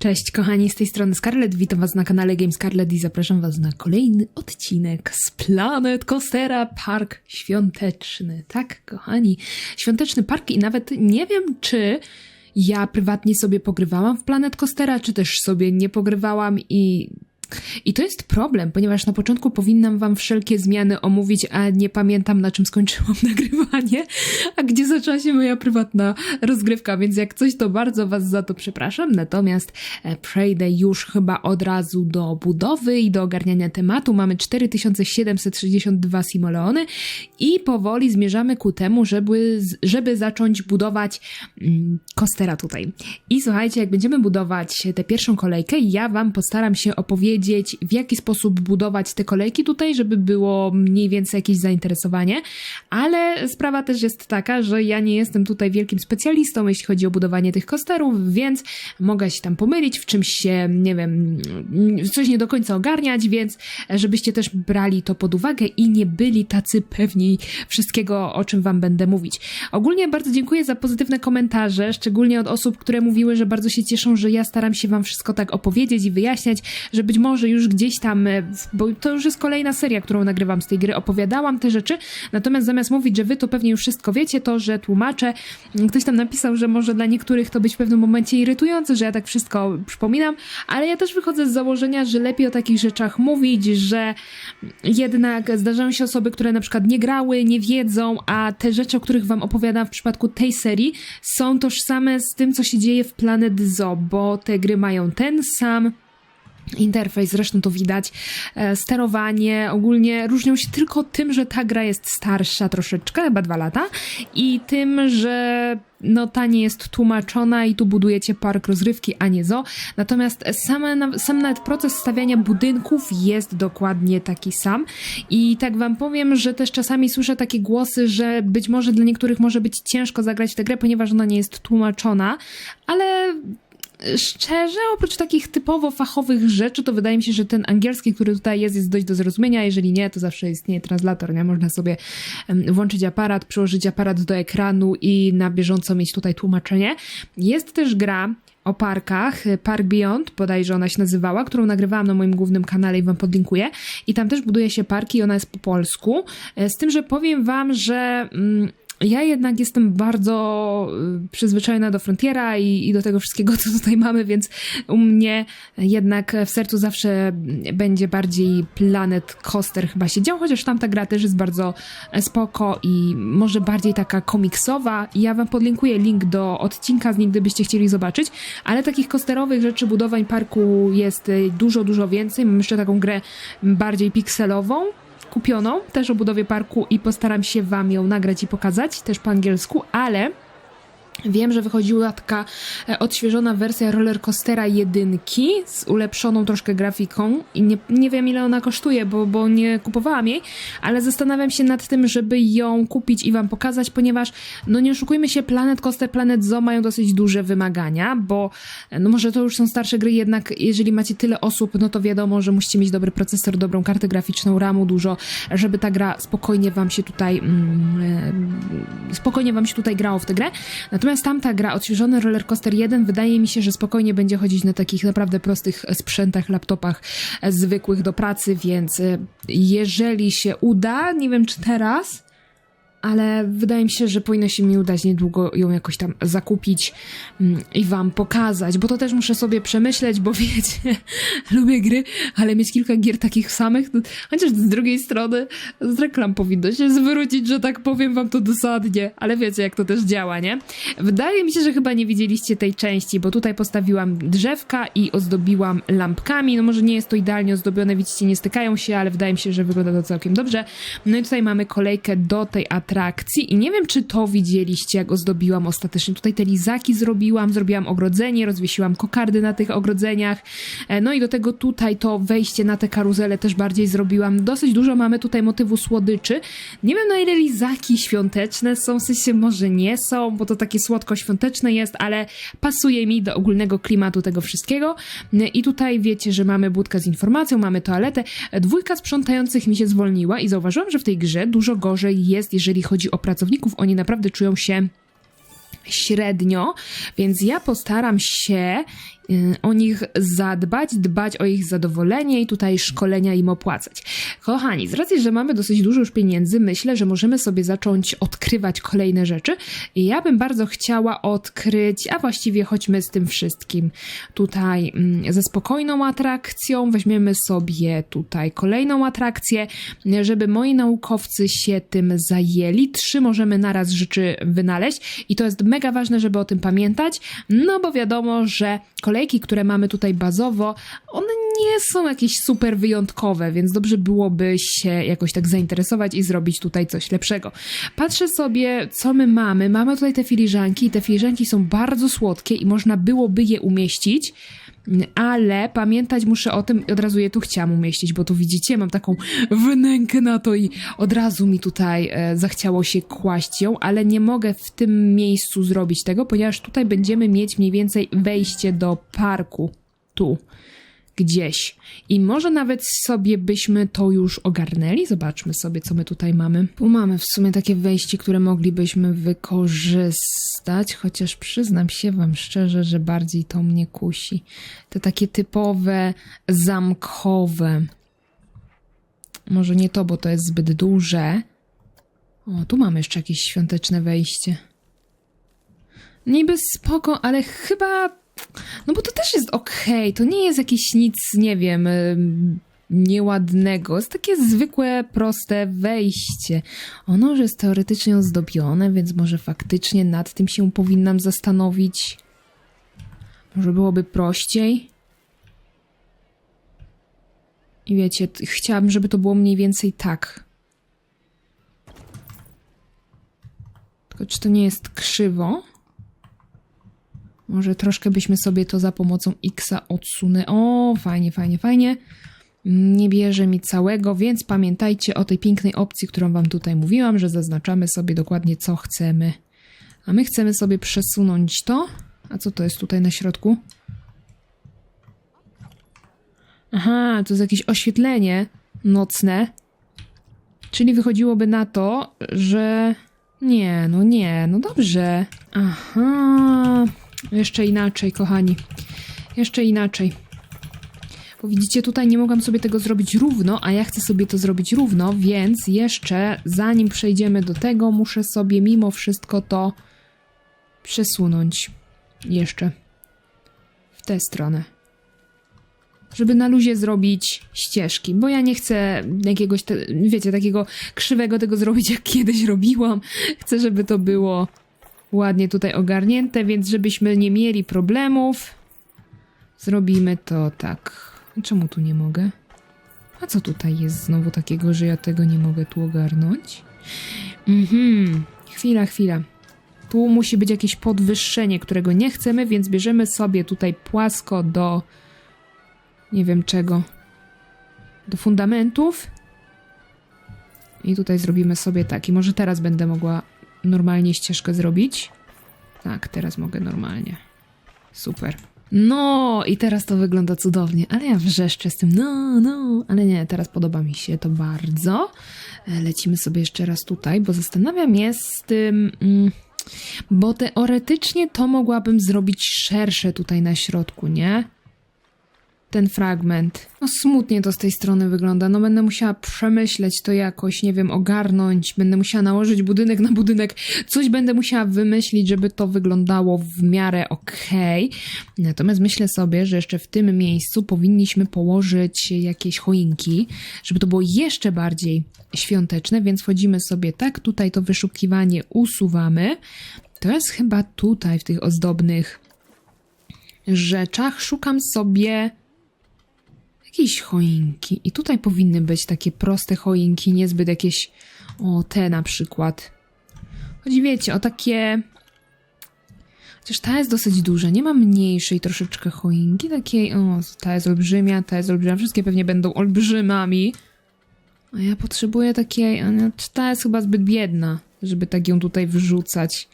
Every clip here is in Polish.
Cześć kochani, z tej strony Scarlett, witam was na kanale Game Scarlett i zapraszam was na kolejny odcinek z Planet Coastera Park Świąteczny. Tak, kochani, świąteczny park i nawet nie wiem, czy ja prywatnie sobie pogrywałam w Planet Coastera, czy też sobie nie pogrywałam i i to jest problem, ponieważ na początku powinnam wam wszelkie zmiany omówić, a nie pamiętam na czym skończyłam nagrywanie, a gdzie zaczęła się moja prywatna rozgrywka, więc jak coś to bardzo was za to przepraszam, natomiast e, przejdę już chyba od razu do budowy i do ogarniania tematu. Mamy 4762 simoleony i powoli zmierzamy ku temu, żeby, żeby zacząć budować mm, kostera tutaj. I słuchajcie, jak będziemy budować tę pierwszą kolejkę, ja wam postaram się opowiedzieć w jaki sposób budować te kolejki tutaj, żeby było mniej więcej jakieś zainteresowanie, ale sprawa też jest taka, że ja nie jestem tutaj wielkim specjalistą, jeśli chodzi o budowanie tych kosterów, więc mogę się tam pomylić, w czymś się, nie wiem, coś nie do końca ogarniać, więc żebyście też brali to pod uwagę i nie byli tacy pewni wszystkiego, o czym wam będę mówić. Ogólnie bardzo dziękuję za pozytywne komentarze, szczególnie od osób, które mówiły, że bardzo się cieszą, że ja staram się wam wszystko tak opowiedzieć i wyjaśniać, że być może już gdzieś tam, e, bo to już jest kolejna seria, którą nagrywam z tej gry, opowiadałam te rzeczy, natomiast zamiast mówić, że wy to pewnie już wszystko wiecie, to, że tłumaczę, ktoś tam napisał, że może dla niektórych to być w pewnym momencie irytujące, że ja tak wszystko przypominam, ale ja też wychodzę z założenia, że lepiej o takich rzeczach mówić, że jednak zdarzają się osoby, które na przykład nie grały, nie wiedzą, a te rzeczy, o których wam opowiadam w przypadku tej serii, są tożsame z tym, co się dzieje w Planet Zoo, bo te gry mają ten sam interfejs, zresztą to widać, e, sterowanie, ogólnie różnią się tylko tym, że ta gra jest starsza troszeczkę, chyba dwa lata i tym, że no ta nie jest tłumaczona i tu budujecie park rozrywki, a nie zo. Natomiast same, sam nawet proces stawiania budynków jest dokładnie taki sam. I tak wam powiem, że też czasami słyszę takie głosy, że być może dla niektórych może być ciężko zagrać w tę grę, ponieważ ona nie jest tłumaczona, ale szczerze, oprócz takich typowo fachowych rzeczy, to wydaje mi się, że ten angielski, który tutaj jest, jest dość do zrozumienia. Jeżeli nie, to zawsze istnieje translator, nie? Można sobie włączyć aparat, przyłożyć aparat do ekranu i na bieżąco mieć tutaj tłumaczenie. Jest też gra, o parkach, Park Beyond, bodajże ona się nazywała, którą nagrywałam na moim głównym kanale i wam podlinkuję. I tam też buduje się parki i ona jest po polsku. E, z tym, że powiem wam, że mm, ja jednak jestem bardzo y, przyzwyczajona do Frontiera i, i, do tego wszystkiego, co tutaj mamy, więc u mnie jednak w sercu zawsze będzie bardziej Planet Coaster chyba się dział, chociaż tamta gra też jest bardzo spoko i może bardziej taka komiksowa. Ja wam podlinkuję link do odcinka z niej, gdybyście chcieli zobaczyć, ale takich kosterowych rzeczy, budowań parku jest dużo, dużo więcej. Mam jeszcze taką grę bardziej pikselową, kupioną, też o budowie parku i postaram się Wam ją nagrać i pokazać, też po angielsku, ale Wiem, że wychodziła taka e, odświeżona wersja rollercoastera jedynki z ulepszoną troszkę grafiką i nie, nie wiem ile ona kosztuje, bo, bo nie kupowałam jej, ale zastanawiam się nad tym, żeby ją kupić i wam pokazać, ponieważ no nie oszukujmy się, Planet Coaster, Planet Zoo mają dosyć duże wymagania, bo e, no może to już są starsze gry, jednak jeżeli macie tyle osób, no to wiadomo, że musicie mieć dobry procesor, dobrą kartę graficzną, RAMu dużo, żeby ta gra spokojnie wam się tutaj mm, e, spokojnie wam się tutaj grało w tę grę. Natomiast Natomiast tamta gra, odświeżony Rollercoaster 1, wydaje mi się, że spokojnie będzie chodzić na takich naprawdę prostych sprzętach, laptopach zwykłych do pracy, więc e, jeżeli się uda, nie wiem czy teraz, ale wydaje mi się, że powinno się mi udać niedługo ją jakoś tam zakupić mm, i wam pokazać, bo to też muszę sobie przemyśleć, bo wiecie, lubię gry, ale mieć kilka gier takich samych, chociaż z drugiej strony z reklam powinno się zwrócić, że tak powiem wam to dosadnie, ale wiecie jak to też działa, nie? Wydaje mi się, że chyba nie widzieliście tej części, bo tutaj postawiłam drzewka i ozdobiłam lampkami, no może nie jest to idealnie ozdobione, widzicie, nie stykają się, ale wydaje mi się, że wygląda to całkiem dobrze. No i tutaj mamy kolejkę do tej atrakcji, atrakcji i nie wiem, czy to widzieliście, jak ozdobiłam ostatecznie. Tutaj te lizaki zrobiłam, zrobiłam ogrodzenie, rozwiesiłam kokardy na tych ogrodzeniach, e, no i do tego tutaj to wejście na te karuzele też bardziej zrobiłam. Dosyć dużo mamy tutaj motywu słodyczy. Nie wiem, na ile lizaki świąteczne są, w sensie może nie są, bo to takie słodko-świąteczne jest, ale pasuje mi do ogólnego klimatu tego wszystkiego. E, I tutaj wiecie, że mamy budkę z informacją, mamy toaletę. Dwójka sprzątających mi się zwolniła i zauważyłam, że w tej grze dużo gorzej jest, jeżeli jeżeli chodzi o pracowników, oni naprawdę czują się średnio, więc ja postaram się o nich zadbać, dbać o ich zadowolenie i tutaj szkolenia im opłacać. Kochani, z racji, że mamy dosyć dużo już pieniędzy, myślę, że możemy sobie zacząć odkrywać kolejne rzeczy i ja bym bardzo chciała odkryć, a właściwie chodźmy z tym wszystkim tutaj mm, ze spokojną atrakcją, weźmiemy sobie tutaj kolejną atrakcję, żeby moi naukowcy się tym zajęli. Trzy możemy naraz rzeczy wynaleźć i to jest mega ważne, żeby o tym pamiętać, no bo wiadomo, że kolejki, które mamy tutaj bazowo, one nie są jakieś super wyjątkowe, więc dobrze byłoby się jakoś tak zainteresować i zrobić tutaj coś lepszego. Patrzę sobie, co my mamy. Mamy tutaj te filiżanki i te filiżanki są bardzo słodkie i można byłoby je umieścić, ale pamiętać muszę o tym, od razu je tu chciałam umieścić, bo tu widzicie, mam taką wynękę na to i od razu mi tutaj e, zachciało się kłaść ją, ale nie mogę w tym miejscu zrobić tego, ponieważ tutaj będziemy mieć mniej więcej wejście do parku. Tu. Gdzieś. I może nawet sobie byśmy to już ogarnęli. Zobaczmy sobie, co my tutaj mamy. Tu mamy w sumie takie wejście, które moglibyśmy wykorzystać, chociaż przyznam się wam szczerze, że bardziej to mnie kusi. Te takie typowe, zamkowe. Może nie to, bo to jest zbyt duże. O, tu mamy jeszcze jakieś świąteczne wejście. Niby spoko, ale chyba no bo to też jest okej, to nie jest jakieś nic, nie wiem, nieładnego. Jest takie zwykłe, proste wejście. Ono już jest teoretycznie ozdobione, więc może faktycznie nad tym się powinnam zastanowić. Może byłoby prościej. I wiecie, chciałabym, żeby to było mniej więcej tak. Tylko czy to nie jest krzywo? Może troszkę byśmy sobie to za pomocą Xa odsunęli. O, fajnie, fajnie, fajnie. Nie bierze mi całego, więc pamiętajcie o tej pięknej opcji, którą wam tutaj mówiłam, że zaznaczamy sobie dokładnie co chcemy. A my chcemy sobie przesunąć to. A co to jest tutaj na środku? Aha, to jest jakieś oświetlenie nocne. Czyli wychodziłoby na to, że... Nie, no nie, no dobrze. Aha, jeszcze inaczej, kochani. Jeszcze inaczej. Bo widzicie, tutaj nie mogłam sobie tego zrobić równo, a ja chcę sobie to zrobić równo, więc jeszcze zanim przejdziemy do tego, muszę sobie mimo wszystko to przesunąć. Jeszcze. W tę stronę. Żeby na luzie zrobić ścieżki, bo ja nie chcę jakiegoś, te, wiecie, takiego krzywego tego zrobić, jak kiedyś robiłam. Chcę, żeby to było ładnie tutaj ogarnięte, więc żebyśmy nie mieli problemów, zrobimy to tak. Czemu tu nie mogę? A co tutaj jest znowu takiego, że ja tego nie mogę tu ogarnąć? Mhm, chwila, chwila. Tu musi być jakieś podwyższenie, którego nie chcemy, więc bierzemy sobie tutaj płasko do nie wiem czego. Do fundamentów. I tutaj zrobimy sobie tak. I może teraz będę mogła normalnie ścieżkę zrobić. Tak, teraz mogę normalnie. Super. No, i teraz to wygląda cudownie, ale ja wrzeszczę z tym, no, no, ale nie, teraz podoba mi się to bardzo. E, Lecimy sobie jeszcze raz tutaj, bo zastanawiam się z tym, mm, bo teoretycznie to mogłabym zrobić szersze tutaj na środku, nie? Ten fragment. No smutnie to z tej strony wygląda. No będę musiała przemyśleć to jakoś, nie wiem, ogarnąć. Będę musiała nałożyć budynek na budynek. Coś będę musiała wymyślić, żeby to wyglądało w miarę okej. Natomiast myślę sobie, że jeszcze w tym miejscu powinniśmy położyć jakieś choinki, żeby to było jeszcze bardziej świąteczne, więc wchodzimy sobie tak, tutaj to wyszukiwanie usuwamy. To jest chyba tutaj w tych ozdobnych rzeczach. Szukam sobie jakieś choinki. I tutaj powinny być takie proste choinki, niezbyt jakieś. O, te na przykład. Chodzi, wiecie, o takie. Chociaż ta jest dosyć duża, nie ma mniejszej troszeczkę choinki, takiej. O, ta jest olbrzymia, ta jest olbrzymia. Wszystkie pewnie będą olbrzymami. A ja potrzebuję takiej. Nie, ta jest chyba zbyt biedna, żeby tak ją tutaj wrzucać.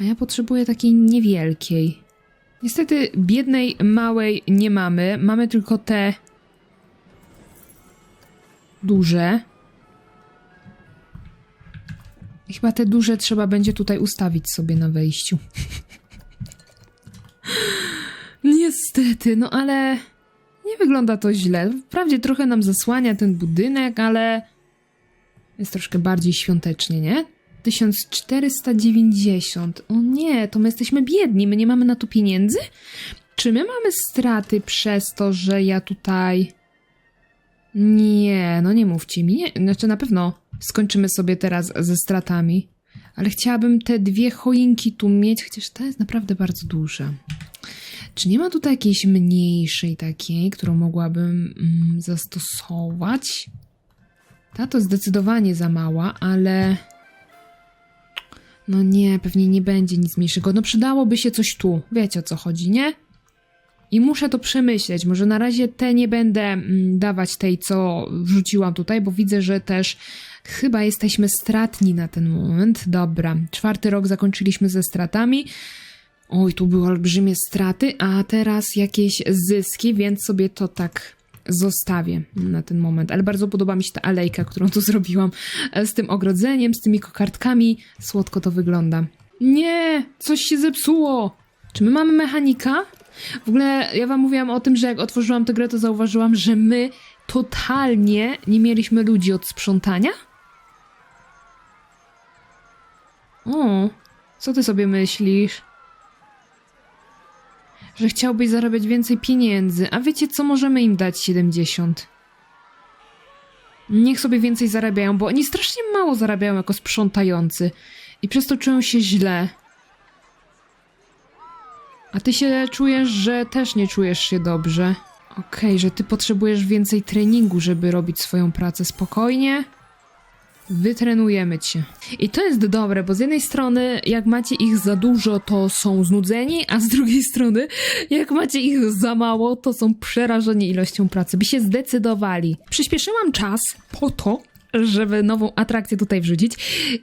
A ja potrzebuję takiej niewielkiej. Niestety biednej, małej nie mamy. Mamy tylko te duże. Chyba te duże trzeba będzie tutaj ustawić sobie na wejściu. Niestety, no ale nie wygląda to źle. Wprawdzie trochę nam zasłania ten budynek, ale jest troszkę bardziej świątecznie, nie? 1490. O nie, to my jesteśmy biedni, my nie mamy na to pieniędzy? Czy my mamy straty przez to, że ja tutaj. Nie, no nie mówcie mi. Nie, znaczy na pewno skończymy sobie teraz ze stratami. Ale chciałabym te dwie choinki tu mieć, chociaż ta jest naprawdę bardzo duża. Czy nie ma tutaj jakiejś mniejszej takiej, którą mogłabym mm, zastosować? Ta to zdecydowanie za mała, ale. No nie, pewnie nie będzie nic mniejszego. No przydałoby się coś tu. Wiecie o co chodzi, nie? I muszę to przemyśleć. Może na razie te nie będę mm, dawać tej, co wrzuciłam tutaj, bo widzę, że też chyba jesteśmy stratni na ten moment. Dobra, czwarty rok zakończyliśmy ze stratami. Oj, tu były olbrzymie straty, a teraz jakieś zyski, więc sobie to tak zostawię na ten moment. Ale bardzo podoba mi się ta alejka, którą tu zrobiłam e, z tym ogrodzeniem, z tymi kokardkami. Słodko to wygląda. Nie, coś się zepsuło. Czy my mamy mechanika? W ogóle ja wam mówiłam o tym, że jak otworzyłam tę grę, to zauważyłam, że my totalnie nie mieliśmy ludzi od sprzątania. O, co ty sobie myślisz? Że chciałbyś zarabiać więcej pieniędzy, a wiecie co, możemy im dać 70. Niech sobie więcej zarabiają, bo oni strasznie mało zarabiają jako sprzątający i przez to czują się źle. A ty się czujesz, że też nie czujesz się dobrze. Okej, że ty potrzebujesz więcej treningu, żeby robić swoją pracę spokojnie. Wytrenujemy cię. I to jest dobre, bo z jednej strony, jak macie ich za dużo, to są znudzeni, a z drugiej strony, jak macie ich za mało, to są przerażeni ilością pracy. By się zdecydowali. Przyspieszyłam czas po to, żeby nową atrakcję tutaj wrzucić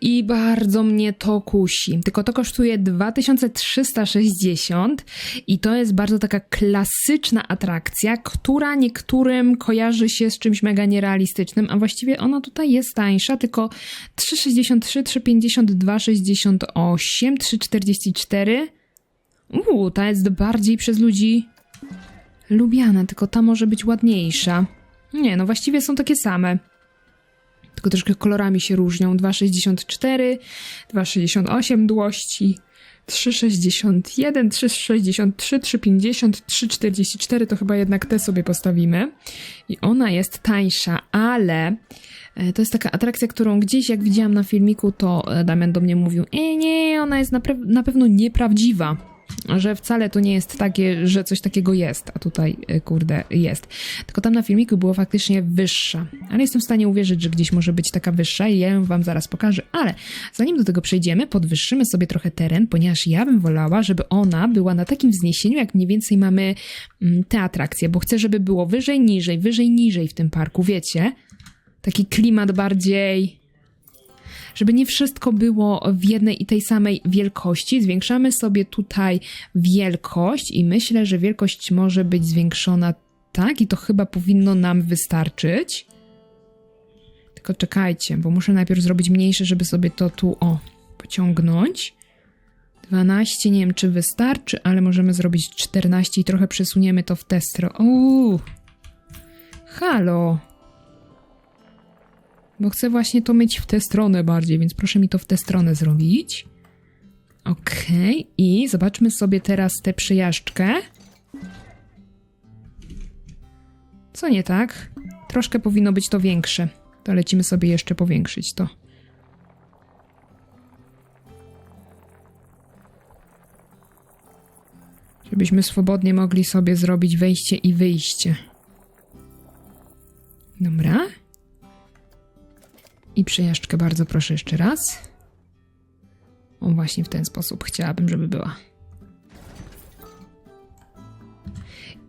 i bardzo mnie to kusi. Tylko to kosztuje 2360 i to jest bardzo taka klasyczna atrakcja, która niektórym kojarzy się z czymś mega nierealistycznym, a właściwie ona tutaj jest tańsza, tylko 363, 352, 68, 344. Uuu, ta jest bardziej przez ludzi lubiana, tylko ta może być ładniejsza. Nie, no właściwie są takie same tylko troszkę kolorami się różnią. 2,64, 2,68 długości, 3,61, 3,63, 3,50, 3,44 to chyba jednak te sobie postawimy. I ona jest tańsza, ale e, to jest taka atrakcja, którą gdzieś jak widziałam na filmiku, to e, Damian do mnie mówił, e nie, ona jest na, na pewno nieprawdziwa że wcale to nie jest takie, że coś takiego jest, a tutaj, y, kurde, jest. Tylko tam na filmiku było faktycznie wyższa. Ale jestem w stanie uwierzyć, że gdzieś może być taka wyższa i ja ją wam zaraz pokażę. Ale zanim do tego przejdziemy, podwyższymy sobie trochę teren, ponieważ ja bym wolała, żeby ona była na takim wzniesieniu, jak mniej więcej mamy mm, te atrakcje, bo chcę, żeby było wyżej, niżej, wyżej, niżej w tym parku, wiecie? Taki klimat bardziej żeby nie wszystko było w jednej i tej samej wielkości. Zwiększamy sobie tutaj wielkość i myślę, że wielkość może być zwiększona tak i to chyba powinno nam wystarczyć. Tylko czekajcie, bo muszę najpierw zrobić mniejsze, żeby sobie to tu, o, pociągnąć. 12, nie wiem czy wystarczy, ale możemy zrobić 14 i trochę przesuniemy to w tę stronę. Uuu! Halo! Bo chcę właśnie to mieć w tę stronę bardziej, więc proszę mi to w tę stronę zrobić. Okej, okay. i zobaczmy sobie teraz tę przejażdżkę. Co nie tak? Troszkę powinno być to większe. To lecimy sobie jeszcze powiększyć to. Żebyśmy swobodnie mogli sobie zrobić wejście i wyjście. Dobra. I przejażdżkę bardzo proszę jeszcze raz. O, właśnie w ten sposób chciałabym, żeby była.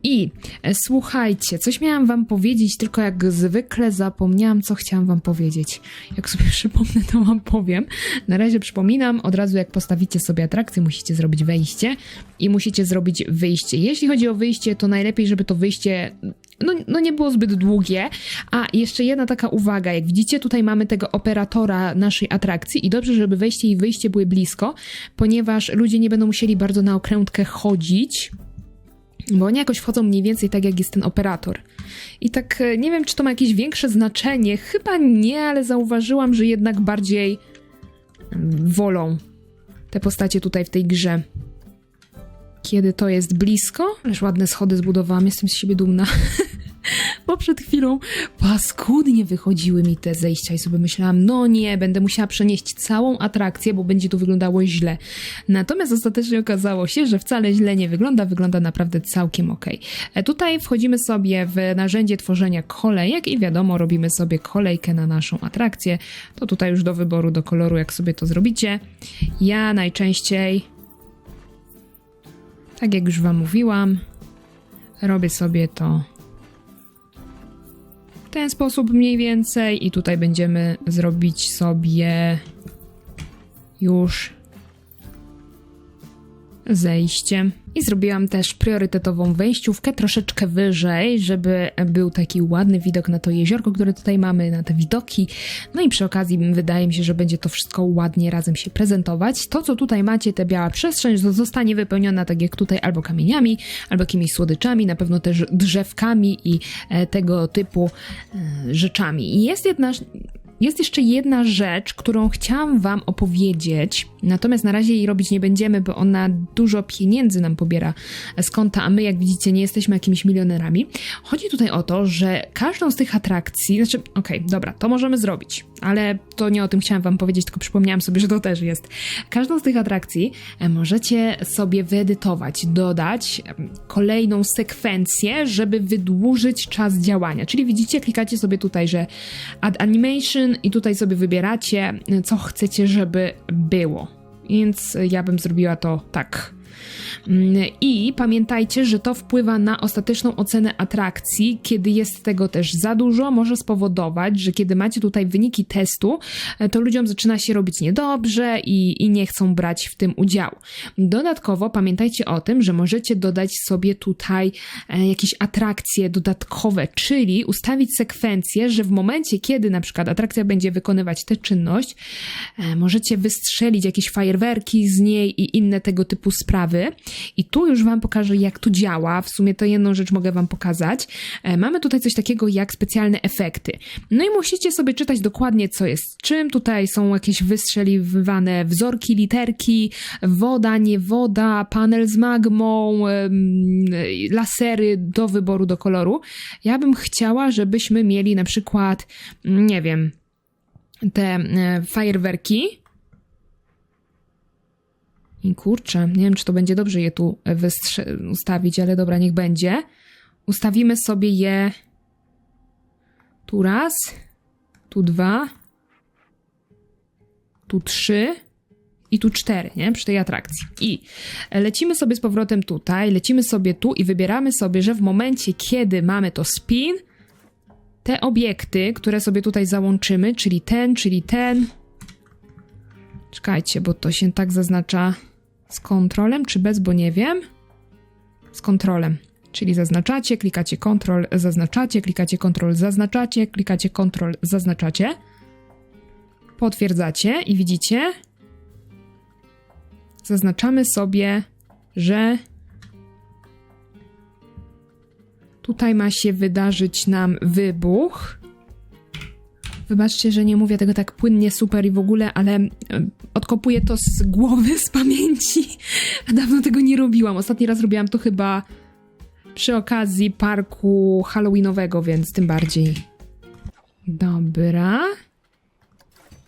I e, słuchajcie, coś miałam wam powiedzieć, tylko jak zwykle zapomniałam, co chciałam wam powiedzieć. Jak sobie przypomnę, to wam powiem. Na razie przypominam, od razu jak postawicie sobie atrakcję, musicie zrobić wejście i musicie zrobić wyjście. Jeśli chodzi o wyjście, to najlepiej, żeby to wyjście no, no nie było zbyt długie. A jeszcze jedna taka uwaga, jak widzicie, tutaj mamy tego operatora naszej atrakcji i dobrze, żeby wejście i wyjście były blisko, ponieważ ludzie nie będą musieli bardzo na okrętkę chodzić, Bo oni jakoś wchodzą mniej więcej tak, jak jest ten operator. I tak e, nie wiem, czy to ma jakieś większe znaczenie. Chyba nie, ale zauważyłam, że jednak bardziej mm, wolą te postacie tutaj w tej grze. Kiedy to jest blisko, ależ ładne schody zbudowałam, jestem z siebie dumna. Bo przed chwilą paskudnie wychodziły mi te zejścia i sobie myślałam, no nie, będę musiała przenieść całą atrakcję, bo będzie to wyglądało źle. Natomiast ostatecznie okazało się, że wcale źle nie wygląda, wygląda naprawdę całkiem ok. E, Tutaj wchodzimy sobie w narzędzie tworzenia kolejek i wiadomo, robimy sobie kolejkę na naszą atrakcję. To tutaj już do wyboru, do koloru, jak sobie to zrobicie. Ja najczęściej, tak jak już wam mówiłam, robię sobie to w ten sposób mniej więcej i tutaj będziemy zrobić sobie już zejście. I zrobiłam też priorytetową wejściówkę troszeczkę wyżej, żeby był taki ładny widok na to jeziorko, które tutaj mamy, na te widoki. No i przy okazji wydaje mi się, że będzie to wszystko ładnie razem się prezentować. To, co tutaj macie, ta biała przestrzeń, zostanie wypełniona tak jak tutaj albo kamieniami, albo jakimiś słodyczami, na pewno też drzewkami i e, tego typu e, rzeczami. I jest jedna jest jeszcze jedna rzecz, którą chciałam Wam opowiedzieć, natomiast na razie jej robić nie będziemy, bo ona dużo pieniędzy nam pobiera z konta, a my, jak widzicie, nie jesteśmy jakimiś milionerami. Chodzi tutaj o to, że każdą z tych atrakcji, znaczy, okej, dobra, to możemy zrobić, ale to nie o tym chciałam Wam powiedzieć, tylko przypomniałam sobie, że to też jest. Każdą z tych atrakcji e, możecie sobie wyedytować, dodać kolejną sekwencję, żeby wydłużyć czas działania. Czyli widzicie, klikacie sobie tutaj, że add animation i tutaj sobie wybieracie, co chcecie, żeby było. Więc ja bym zrobiła to tak. I pamiętajcie, że to wpływa na ostateczną ocenę atrakcji. Kiedy jest tego też za dużo, może spowodować, że kiedy macie tutaj wyniki testu, e, to ludziom zaczyna się robić niedobrze i, i nie chcą brać w tym udziału. Dodatkowo pamiętajcie o tym, że możecie dodać sobie tutaj e, jakieś atrakcje dodatkowe, czyli ustawić sekwencję, że w momencie, kiedy na przykład atrakcja będzie wykonywać tę czynność, e, możecie wystrzelić jakieś fajerwerki z niej i inne tego typu sprawy. I tu już Wam pokażę, jak to działa. W sumie to jedną rzecz mogę Wam pokazać. E, Mamy tutaj coś takiego jak specjalne efekty. No i musicie sobie czytać dokładnie, co jest czym. Tutaj są jakieś wystrzeliwane wzorki, literki, woda, nie woda, panel z magmą, lasery do wyboru do koloru. Ja bym chciała, żebyśmy mieli na przykład, mm, nie wiem, te e, fajerwerki. I kurczę, nie wiem, czy to będzie dobrze je tu ustawić, ale dobra, niech będzie. Ustawimy sobie je tu raz, tu dwa, tu trzy i tu cztery, nie? Przy tej atrakcji. I lecimy sobie z powrotem tutaj, lecimy sobie tu i wybieramy sobie, że w momencie, kiedy mamy to spin, te obiekty, które sobie tutaj załączymy, czyli ten, czyli ten. Czekajcie, bo to się tak zaznacza z kontrolem, czy bez, bo nie wiem. Z kontrolem. Czyli zaznaczacie, klikacie kontrol, zaznaczacie, klikacie kontrol, zaznaczacie, klikacie kontrol, zaznaczacie. Potwierdzacie i widzicie. Zaznaczamy sobie, że tutaj ma się wydarzyć nam wybuch. Wybaczcie, że nie mówię tego tak płynnie, super i w ogóle, ale e, odkopuję to z głowy, z pamięci. A dawno tego nie robiłam. Ostatni raz robiłam to chyba przy okazji parku Halloweenowego, więc tym bardziej. Dobra.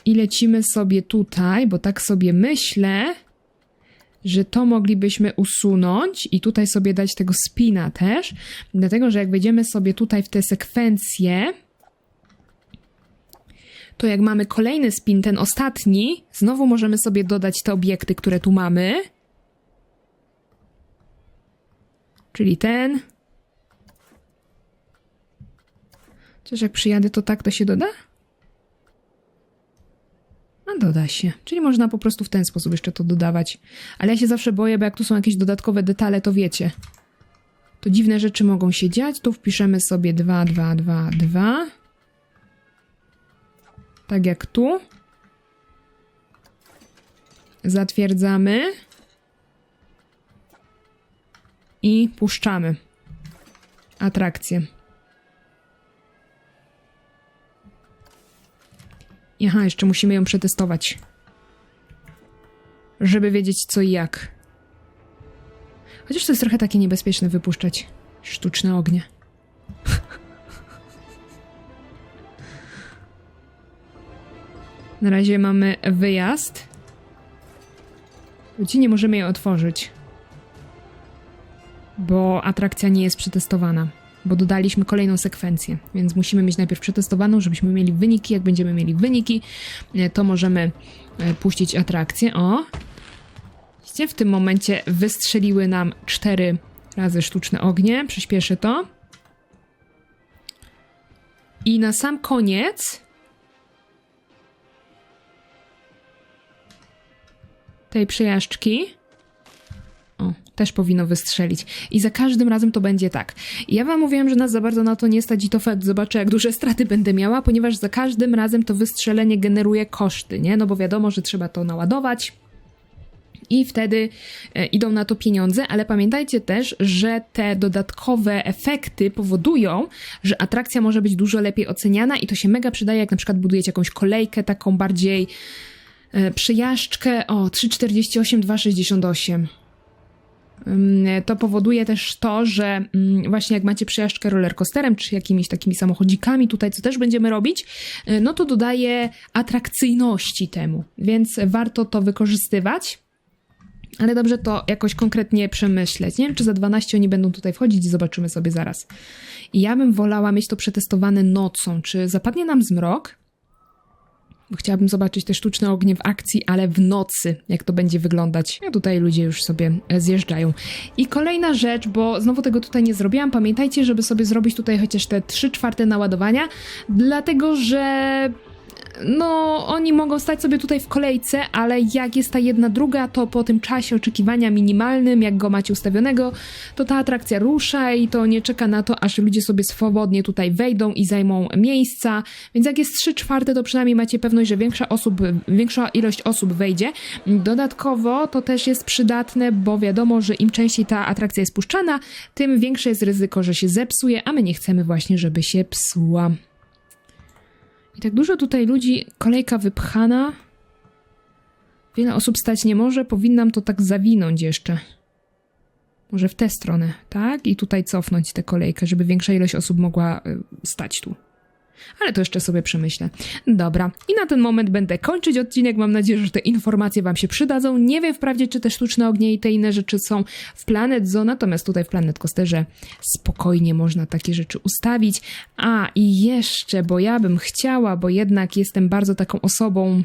I lecimy sobie tutaj, bo tak sobie myślę, że to moglibyśmy usunąć i tutaj sobie dać tego spina też, dlatego że jak wejdziemy sobie tutaj w te sekwencje, to jak mamy kolejny spin, ten ostatni, znowu możemy sobie dodać te obiekty, które tu mamy. Czyli ten. Chociaż jak przyjadę, to tak to się doda? A doda się. Czyli można po prostu w ten sposób jeszcze to dodawać. Ale ja się zawsze boję, bo jak tu są jakieś dodatkowe detale, to wiecie. To dziwne rzeczy mogą się dziać. Tu wpiszemy sobie 2, 2, 2, 2. Tak jak tu. Zatwierdzamy. i puszczamy atrakcję. Aha, jeszcze musimy ją przetestować. Żeby wiedzieć co i jak. Chociaż to jest trochę takie niebezpieczne wypuszczać sztuczne ognie. Na razie mamy wyjazd. Gdzie nie możemy jej otworzyć. Bo atrakcja nie jest przetestowana. Bo dodaliśmy kolejną sekwencję, więc musimy mieć najpierw przetestowaną, żebyśmy mieli wyniki. Jak będziemy mieli wyniki, e, to możemy e, puścić atrakcję. O! Widzicie, w tym momencie wystrzeliły nam cztery razy sztuczne ognie. Przyspieszę to. I na sam koniec tej przejażdżki. O, też powinno wystrzelić. I za każdym razem to będzie tak. Ja wam mówiłam, że nas za bardzo na to nie stać i to zobaczę, jak duże straty będę miała, ponieważ za każdym razem to wystrzelenie generuje koszty, nie? No bo wiadomo, że trzeba to naładować. I wtedy e, idą na to pieniądze, ale pamiętajcie też, że te dodatkowe efekty powodują, że atrakcja może być dużo lepiej oceniana i to się mega przydaje, jak na przykład budujecie jakąś kolejkę taką bardziej e, przejażdżkę, o 3,48, 2,68. Ym, To powoduje też to, że mm, właśnie jak macie przejażdżkę rollercoasterem, czy jakimiś takimi samochodzikami tutaj, co też będziemy robić, y, no to dodaje atrakcyjności temu, więc warto to wykorzystywać. Ale dobrze to jakoś konkretnie przemyśleć. Nie wiem, czy za 12 oni będą tutaj wchodzić, zobaczymy sobie zaraz. I ja bym wolała mieć to przetestowane nocą. Czy zapadnie nam zmrok? Chciałabym zobaczyć te sztuczne ognie w akcji, ale w nocy, jak to będzie wyglądać. A tutaj ludzie już sobie e, zjeżdżają. I kolejna rzecz, bo znowu tego tutaj nie zrobiłam. Pamiętajcie, żeby sobie zrobić tutaj chociaż te 3 czwarte naładowania, dlatego że no, oni mogą stać sobie tutaj w kolejce, ale jak jest ta jedna druga, to po tym czasie oczekiwania minimalnym, jak go macie ustawionego, to ta atrakcja rusza i to nie czeka na to, aż ludzie sobie swobodnie tutaj wejdą i zajmą miejsca. Więc jak jest 3 czwarte, to przynajmniej macie pewność, że większa, osób, większa ilość osób wejdzie. Dodatkowo to też jest przydatne, bo wiadomo, że im częściej ta atrakcja jest puszczana, tym większe jest ryzyko, że się zepsuje, a my nie chcemy właśnie, żeby się psuła. I tak dużo tutaj ludzi, kolejka wypchana. Wiele osób stać nie może, powinnam to tak zawinąć jeszcze. Może w tę stronę, tak? I tutaj cofnąć tę kolejkę, żeby większa ilość osób mogła y, stać tu. Ale to jeszcze sobie przemyślę. Dobra, i na ten moment będę kończyć odcinek. Mam nadzieję, że te informacje Wam się przydadzą. Nie wiem wprawdzie, czy te sztuczne ognie i te inne rzeczy są w Planet Zoo, natomiast tutaj w Planet Coasterze spokojnie można takie rzeczy ustawić. A i jeszcze, bo ja bym chciała, bo jednak jestem bardzo taką osobą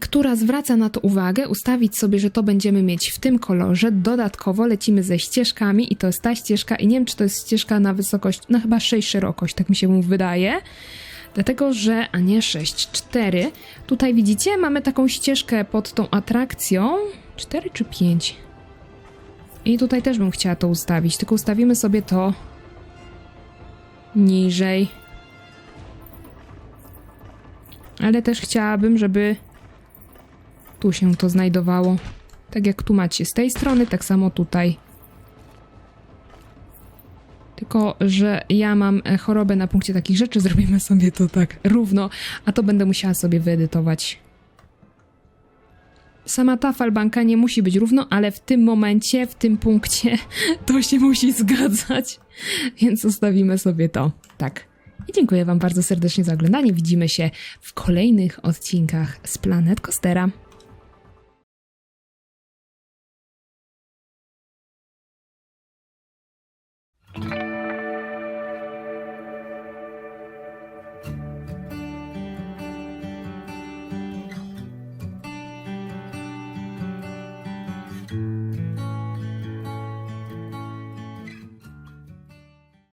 która zwraca na to uwagę, ustawić sobie, że to będziemy mieć w tym kolorze. Dodatkowo lecimy ze ścieżkami i to jest ta ścieżka i nie wiem, czy to jest ścieżka na wysokość, no chyba 6 szerokość, tak mi się wydaje. Dlatego, że, a nie 6, 4. Tutaj widzicie, mamy taką ścieżkę pod tą atrakcją. 4 czy 5? I tutaj też bym chciała to ustawić, tylko ustawimy sobie to niżej. Ale też chciałabym, żeby tu się to znajdowało. Tak jak tu macie z tej strony, tak samo tutaj. Tylko, że ja mam e, chorobę na punkcie takich rzeczy, zrobimy sobie to tak równo, a to będę musiała sobie wyedytować. Sama ta falbanka nie musi być równo, ale w tym momencie, w tym punkcie to się musi zgadzać. Więc zostawimy sobie to. Tak. I dziękuję Wam bardzo serdecznie za oglądanie. Widzimy się w kolejnych odcinkach z Planet Coastera.